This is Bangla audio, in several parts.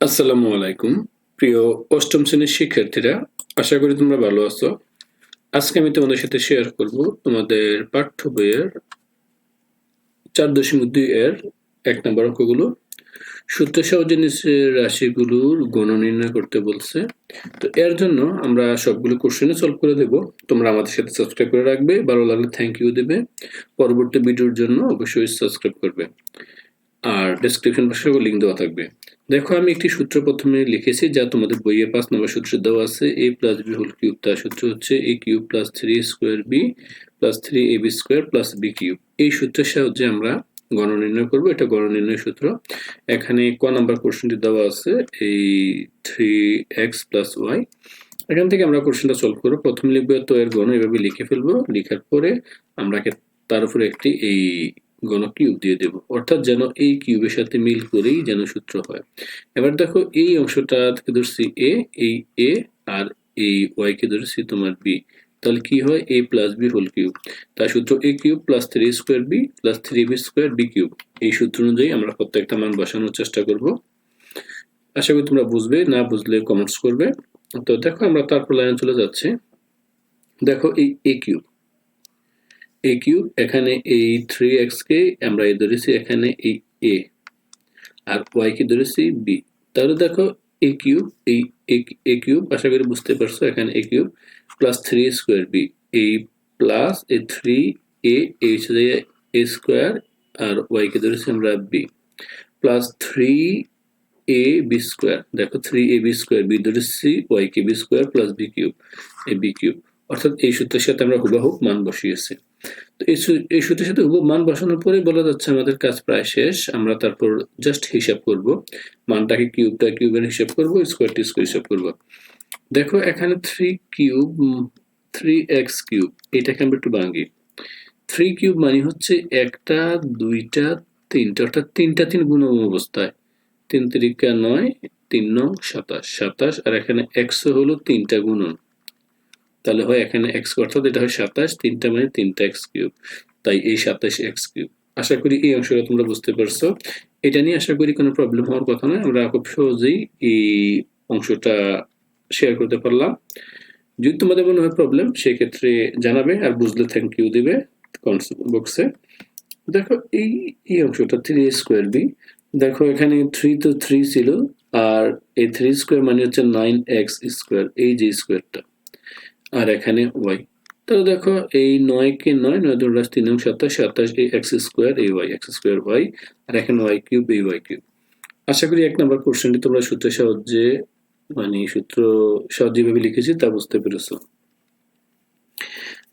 আসসালামু আলাইকুম, প্রিয় অষ্টম শ্রেণির শিক্ষার্থীরা, আশা করি তোমরা ভালো আছো। আজকে আমি তোমাদের সাথে শেয়ার করব তোমাদের পাঠ্য বইয়ের চার দশমিক দুই এর এক নম্বর অঙ্কগুলো। সূত্র সহজে নিচে রাশিগুলোর গণ নির্ণয় করতে বলছে। তো এর জন্য আমরা সবগুলো কোশ্চেনে সলভ করে দেব। তোমরা আমাদের সাথে সাবস্ক্রাইব করে রাখবে। ভালো লাগলে থ্যাংক ইউ দেবে। পরবর্তী ভিডিওর জন্য অবশ্যই সাবস্ক্রাইব করবে। আর ডেসক্রিপশন বক্সে লিঙ্ক দেওয়া থাকবে। দেখো, আমি একটি সূত্র প্রথমে লিখেছি যা তোমাদের বইয়ে পাঁচ নম্বর সূত্র দেওয়া আছে। A plus B whole cube তার সূত্র হচ্ছে A cube plus three square B plus three A B square plus B cube এই সূত্রের সাহায্যে আমরা গণ নির্ণয় করব। এটা গণ নির্ণয় সূত্র। এখানে ক নাম্বার কোশ্চেনটি দেওয়া আছে, এই থ্রি এক্স প্লাস ওয়াই এখান থেকে আমরা কোশ্চেনটা সলভ করব। প্রথম লিখব তো এর গণ, এভাবে লিখে ফেলব। লিখার পরে আমরা তার উপরে একটি এই গণ কিউব দিয়ে দেব। অর্থাৎ যেন এই কিউবের সাথে মিল করেই যেন সূত্র হয়। এবার দেখো, এই অংশটা থেকে ধরছি এ এই এ আর এই ওয়াই কে ধরছি তোমার বি তাহলে কি হয়? A plus B whole cube তার সূত্র A cube plus three square B plus three B square B cube এই সূত্র অনুযায়ী আমরা প্রত্যেকটা মান বসানোর চেষ্টা করব। আশা করি তোমরা বুঝবে, না বুঝলে কমেন্টস করবে। তো দেখো, আমরা তারপর লাইনে চলে যাচ্ছি। দেখো, এই এ কিউব এ কিউব এখানে এই থ্রি এক্স কে আমরা এ ধরেছি এখানে এই এ আর ওয়াই কে ধরেছি বি তাহলে দেখো এ কিউব এই এ কিউব আশা করি বুঝতে পারছ, এখানে A cube plus three square B এই plus A three A H A square R Y কে ধরেছি আমরা B plus three A B square দেখো three A B square B ধরেছি Y K B square plus B cube A B cube অর্থাৎ এই সূত্রের সাথে আমরা হুবাহুব মান বসিয়েছি। এই সূত্রের সাথে হুবহু মান বসানোর পরে বলা যাচ্ছে আমাদের কাজ প্রায় শেষ। আমরা তারপর জাস্ট হিসাব করব। মানটাকে কিউবটা কিউবের হিসাব করব স্কোয়ারটি স্কোয়ার হিসাব করব। দেখো, এখানে three cube three X cube এটাকে আমরা একটু ভাঙি। থ্রি কিউব মানে হচ্ছে একটা, দুইটা, তিনটা, অর্থাৎ তিনটা তিন গুণ অবস্থায়। তিন তিরিকা নয়, তিন নং সাতাশ সাতাশ, আর এখানে একশো হলো তিনটা গুণন তাহলে হয় এখানে এক্স অর্থাৎ এটা হয় সাতাশ, তিনটা মানে তিনটা এক্স কিউব। তাই এই সাতাশ এক্স কিউব। আশা করি এই অংশটা তোমরা বুঝতে পারছ। এটা নিয়ে আশা করি কোনো প্রবলেম হওয়ার কথা নয়। আমরা খুব সহজেই এই অংশটা শেয়ার করতে পারলাম। যদি তোমাদের মনে হয় প্রবলেম সেক্ষেত্রে জানাবে আর বুঝলে থ্যাংক ইউ দিবে বক্সে দেখো, এই এই অংশটা থ্রি স্কোয়ার বি দেখো, এখানে থ্রি তো থ্রি ছিল, আর এই থ্রি স্কোয়ার মানে হচ্ছে নাইন এক্স স্কোয়ার এই যে স্কোয়ারটা আর এখানে ওয়াই তাহলে দেখো, এই নয় কে নয় নয় দুই তিন এবং সাতাশ সাতাশ এই এক্স স্কোয়ার এই ওয়াই এক্স স্কোয়ার ওয়াই আর এখানে ওয়াই কিউব এই ওয়াই কিউব আশা করি এক নম্বর কোশ্চেনটি তোমরা সূত্রের সাহায্যে মানে সূত্র সহজেভাবে লিখেছি, তা বুঝতে পেরেছ।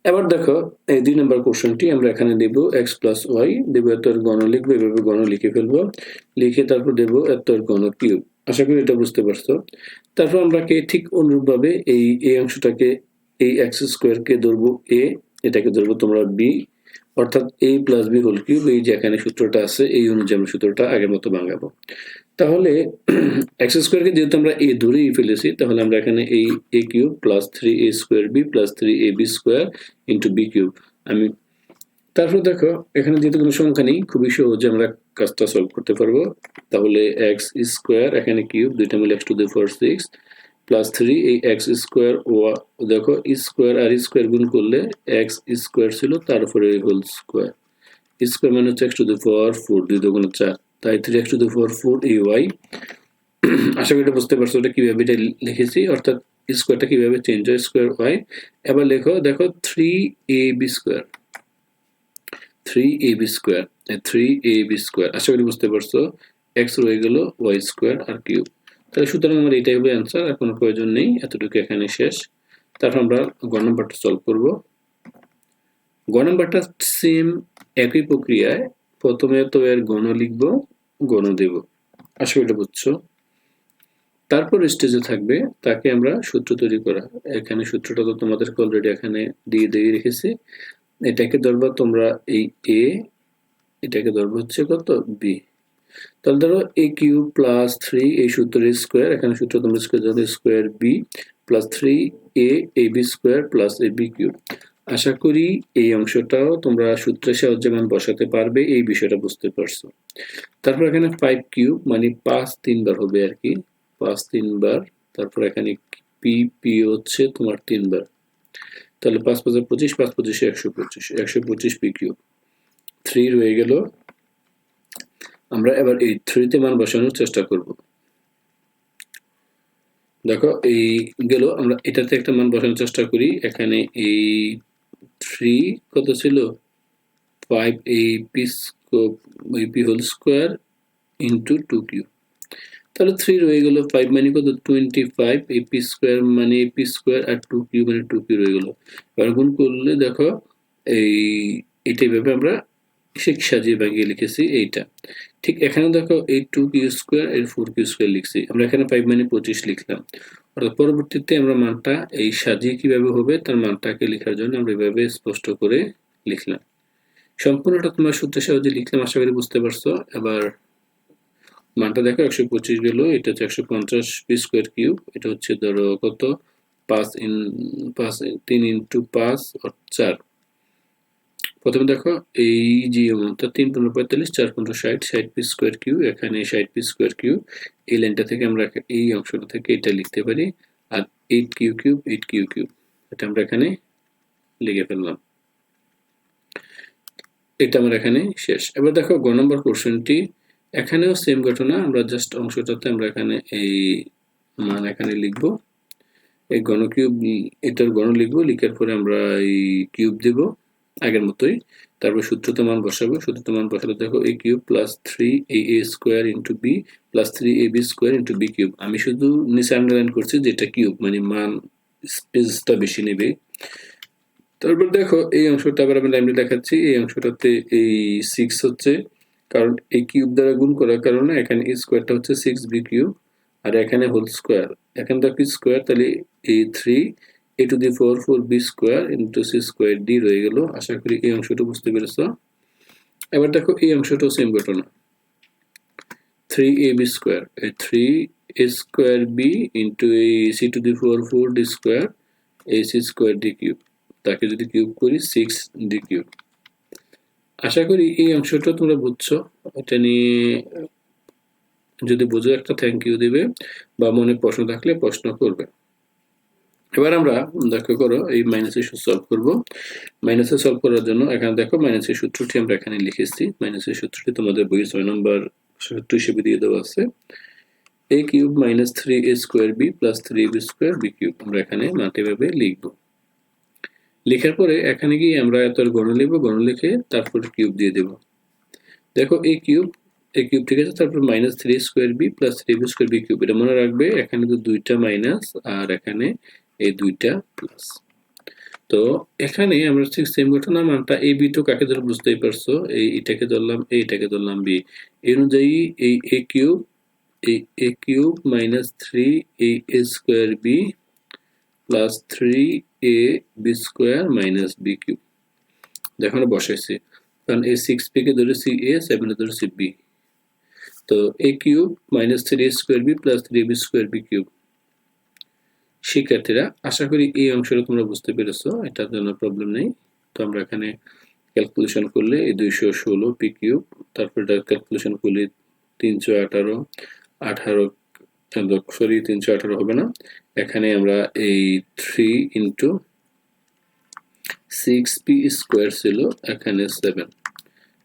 এবার দেখো, এই দুই নম্বর কোশ্চেনটি আমরা এখানে দেব এক্স প্লাস ওয়াই দেব এত গণ লিখব, এভাবে গণ লিখে ফেলব। লিখে তারপর দেব এত গণ কিউব আশা করি এটা বুঝতে পারছ। তারপর আমরা কে ঠিক অনুরূপভাবে এই এই অংশটাকে এই এক্স স্কোয়ারকে ধরবো এ এটাকে ধরবো তোমরা বি অর্থাৎ A plus B whole cube এই যে এখানে সূত্রটা আছে, এই অনুযায়ী আমরা সূত্রটা আগের মতো ভাঙাবো তাহলে এক্স স্কোয়ারকে যেহেতু আমরা এ ধরেই ফেলেছি, তাহলে আমরা এখানে এই A cube plus three A square B plus three A B square into B cube আমি, তারপর দেখো, এখানে যেহেতু কোনো সংখ্যা নেই, খুবই সহজে আমরা কাজটা সলভ করতে পারব। তাহলে এক্স স্কোয়ার এখানে কিউব দুইটা মিলে X to the four six plus three এই এক্স স্কোয়ার ও দেখো স্কোয়ার আর স্কোয়ার গুণ করলে এক্স স্কোয়ার ছিল তার উপরে হোল স্কোয়ার স্কোয়ার মানে হচ্ছে X to the four four দুই দুগুণ চার। তাই three X to the four four এই ওয়াই আশা করি এটা বুঝতে পারছ এটা কীভাবে এটা লিখেছি, অর্থাৎ স্কোয়ারটা কীভাবে চেঞ্জ হয় স্কোয়ার ওয়াই এবার লেখো, দেখো three A B square three A B square three A B square আশা করি বুঝতে পারছ। এক্স রয়ে গেল ওয়াই স্কোয়ার আর কিউব তাহলে সুতরাং আমার এটাই হবে অ্যান্সার আর কোনো প্রয়োজন নেই, এতটুকু এখানে শেষ। তারপর আমরা গ নম্বরটা সলভ করব। গ নম্বরটা সেম একই প্রক্রিয়ায় প্রথমে তো এর গণ লিখব, গণ দেব। আশা করি বুঝছ। তারপর স্টেজে থাকবে, তাকে আমরা সূত্র তৈরি করা। এখানে সূত্রটা তো তোমাদেরকে অলরেডি এখানে দিয়ে দিয়ে রেখেছি। এটাকে ধরবা তোমরা এই এ এটাকে ধরবো হচ্ছে কত? বি তাহলে ধরো এ কিউ প্লাস থ্রি এই সূত্রের স্কোয়ার এখানে সূত্র তোমরা স্কোয়ার জানো square B plus three A A B square plus A B Q আশা করি এই অংশটাও তোমরা সূত্রের সাহায্যে মান বসাতে পারবে, এই বিষয়টা বুঝতে পারছ। তারপর এখানে ফাইভ কিউব মানে পাঁচ তিনবার হবে আর কি। পাঁচ তিনবার, তারপর এখানে পি পি হচ্ছে তোমার তিনবার। তাহলে পাঁচ পাঁচ পঁচিশ, পাঁচ পঁচিশে একশো পঁচিশ একশো পঁচিশ পি কিউ থ্রি রয়ে গেল আমরা এবার এই থ্রিতে মান বসানোর চেষ্টা করব। দেখো, এই গেল, আমরা এটাতে একটা মান বসানোর চেষ্টা করি। এখানে এই থ্রি কত ছিল? ফাইভ এই পি এই P whole square into two Q তাহলে থ্রি রয়ে গেল ফাইভ মানে কত? টোয়েন্টি ফাইভ এই পি স্কোয়ার মানে পি স্কোয়ার আর টু কিউ মানে টু কিউ রয়ে গেল। এবার গুণ করলে দেখো, এই, এটা ভেবে আমরা ঠিক সাজিয়ে বাগিয়ে লিখেছি এইটা। ঠিক এখানে দেখো এই টু কিউ স্কোয়ার এর ফোর কিউ স্কোয়ার লিখছি। আমরা এখানে ফাইভ মানে পঁচিশ লিখলাম। অর্থাৎ পরবর্তীতে আমরা মানটা এই সাজিয়ে কীভাবে হবে, তার মানটাকে লেখার জন্য আমরা এভাবে স্পষ্ট করে লিখলাম। সম্পূর্ণটা তোমার সূত্রের সাহায্যে লিখলাম, আশা করি বুঝতে পারছ। এবার মানটা দেখো, একশো পঁচিশ গেল, এটা হচ্ছে একশো পঞ্চাশ পি স্কোয়ার কিউব এটা হচ্ছে ধরো কত? পাঁচ ইন, পাঁচ, তিন ইন্টু পাঁচ চার। প্রথমে দেখো, এই যে অঙ্কটা তিন, পনেরো, পঁয়তাল্লিশ, চার, পনেরো, ষাট ষাট পি স্কোয়ার কিউ এখানে ষাট পি স্কোয়ার কিউ এই লাইনটা থেকে আমরা এই অংশটা থেকে এটা লিখতে পারি, আর eight Q cube eight Q cube এটা আমরা এখানে লিখে ফেললাম। এটা আমার এখানে শেষ। এবার দেখো, গ নম্বর কোশ্চেনটি এখানেও সেম ঘটনা, আমরা জাস্ট অংশটাতে আমরা এখানে এই মান এখানে লিখব। এই গণ কিউব এটার গণ লিখব, লিখার পরে আমরা এই কিউব দেব। আগের মতোই। তারপর সূত্রতে মান বসাবো। সূত্রতে মান বসালে দেখো এই cube plus three A A square into B plus three A B square into B cube. আমি শুধু নিচে আন্ডারলাইন করছি যেটা কিউব মানে মান স্পেসটা বেশি নেবে। তারপর দেখো এই অংশটা আবার আমি লাইনে দেখাচ্ছি। এই অংশটাতে এই সিক্স হচ্ছে। কারণ এই কিউব দ্বারা গুণ করার কারণে এখানে স্কোয়ারটা হচ্ছে সিক্স বি কিউব। আর এখানে হোল স্কোয়ার এখানে দেখো স্কোয়ার তাহলে এই three A to the four four B square into C square D রয়ে গেল। আশা করি এই অংশটা বুঝতে পেরেছ। এবার দেখো এই অংশটাও সেম ঘটনা three A B square three A square B into এই C to the four four D square এই সি স্কোয়ার ডি কিউব তাকে যদি কিউব করি সিক্স ডি কিউব আশা করি এই অংশটা তোমরা বুঝছ। এটা নিয়ে যদি বুঝো একটা থ্যাংক ইউ দিবে, বা মনে প্রশ্ন থাকলে প্রশ্ন করবে। এবার আমরা দেখো করো, এই মাইনাসের সূত্র সলভ করব। মাইনাসে সলভ করার জন্য এখানে দেখো মাইনাসের সূত্রটি আমরা এখানে লিখেছি। মাইনাসের সূত্রটি তোমাদের বই ছয় নম্বর সূত্র হিসেবে দিয়ে দেওয়া আছে। A cube minus three A square B plus three B square B cube আমরা এখানে মাটি ভাবে লিখব। লেখার পরে এখানে গিয়ে আমরা এত গণ লিখব গণ লিখে তারপর কিউব দিয়ে দেব। দেখো এই কিউব এই কিউব ঠিক আছে, তারপর minus three square B plus three B square B cube এটা মনে রাখবে, এখানে তো দুইটা মাইনাস আর এখানে এই দুইটা প্লাস তো এখানে আমরা ঠিক সেম ঘটনা মানটা এই বি তো কাকে ধরে বুঝতেই পারছ? এই এটাকে ধরলাম এইটাকে ধরলাম বি এই অনুযায়ী এই এ কিউব এই এ কিউব মাইনাস থ্রি এই a square b plus three a b square minus b cube দেখো বসাইছি। কারণ এ সিক্স কে ধরেছি এ সেভেনে ধরেছি বি তো a cube minus three a square b plus three b square b cube শিক্ষার্থীরা, আশা করি এই অংশটা তোমরা বুঝতে পেরেছ, এটার জন্য প্রবলেম নেই। তো আমরা এখানে ক্যালকুলেশন করলে এই দুইশো ষোলো পি কিউব তারপর ক্যালকুলেশন করলে তিনশো আঠারো আঠারো সরি তিনশো আঠারো হবে না। এখানে আমরা এই three into six p square ছিল এখানে সেভেন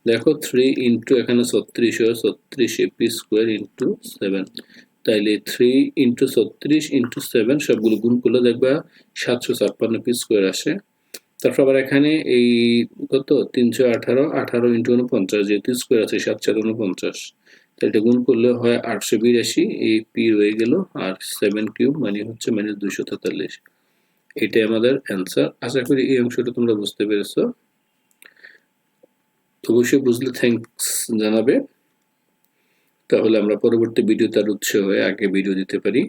দেখো থ্রি ইন্টু এখানে ছত্রিশ ছত্রিশ পি স্কোয়ার ইন্টু সেভেন তাইলে থ্রি ইন্টু ছত্রিশ ইন্টু সেভেন সবগুলো গুণ করলে দেখবা সাতশো ছাপ্পান্ন পি স্কোয়ার আসে। তারপর আবার এখানে এই কত? তিনশো আঠারো আঠারো ইন্টু উনপঞ্চাশ যেহেতু স্কোয়ার আছে সাতশো উনপঞ্চাশ তাহলে এটা গুণ করলে হয় আটশো বিরাশি, এই পি রয়ে গেল আর সেভেন কিউব মানে হচ্ছে মাইনাস দুইশো তেতাল্লিশ। এটাই আমাদের অ্যান্সার আশা করি এই অংশটা তোমরা বুঝতে পেরেছ। অবশ্যই বুঝলে থ্যাংকস জানাবে। তাহলে আমরা পরবর্তী ভিডিও তার উৎস হয়ে আগে ভিডিও দিতে পারি।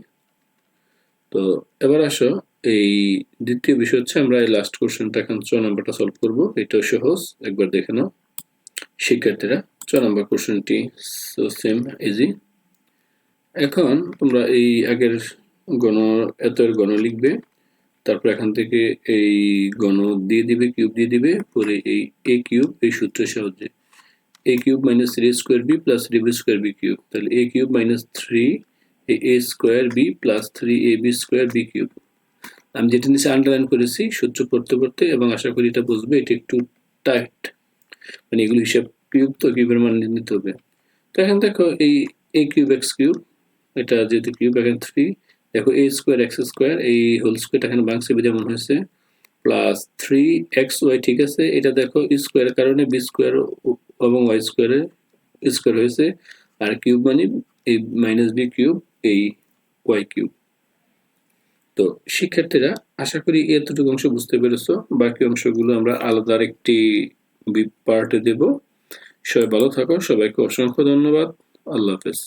তো এবার আসো, এই দ্বিতীয় বিষয় হচ্ছে আমরা এই লাস্ট কোশ্চেনটা এখন ছ নম্বরটা সলভ করব। এটাও সহজ, একবার দেখে নাও। শিক্ষার্থীরা, ছ নম্বর কোশ্চেনটি সো সেম ইজি এখন তোমরা এই আগের গণ, এতের গণ লিখবে, তারপর এখান থেকে এই গণ দিয়ে দিবে কিউব দিয়ে দিবে, পরে এই এ কিউব এই সূত্রের সাহায্যে। A cube minus three square b plus three b square b cube তাহলে a cube minus three a square b plus three a আমি যেটা নিচে আন্ডারলাইন করেছি, সূত্র পড়তে পড়তে এবং আশা করি এটা বুঝবে, এটা একটু টাইট মানে এগুলো হিসাব কিউব তো কিউবের মান নিতে হবে। তো এখন দেখো এই এ কিউব এক্স কিউব এটা যেহেতু কিউব এখানে থ্রি দেখো এ স্কোয়ার এক্স স্কোয়ার এই হোল স্কোয়ারটা এখানে বাংসে যেমন হয়েছে। প্লাস থ্রি এক্স ওয়াই ঠিক আছে, এটা দেখো স্কোয়ারের কারণে বি স্কোয়ার এবং ওয়াই স্কোয়ারে স্কোয়ার হয়েছে, আর কিউব মানে এই মাইনাস বি কিউব এই ওয়াই কিউব তো শিক্ষার্থীরা, আশা করি এতটুকু অংশ বুঝতে পেরেছ। বাকি অংশগুলো আমরা আলাদা আরেকটি পার্টে দেব। সবাই ভালো থাকো, সবাইকে অসংখ্য ধন্যবাদ। আল্লাহ হাফেজ।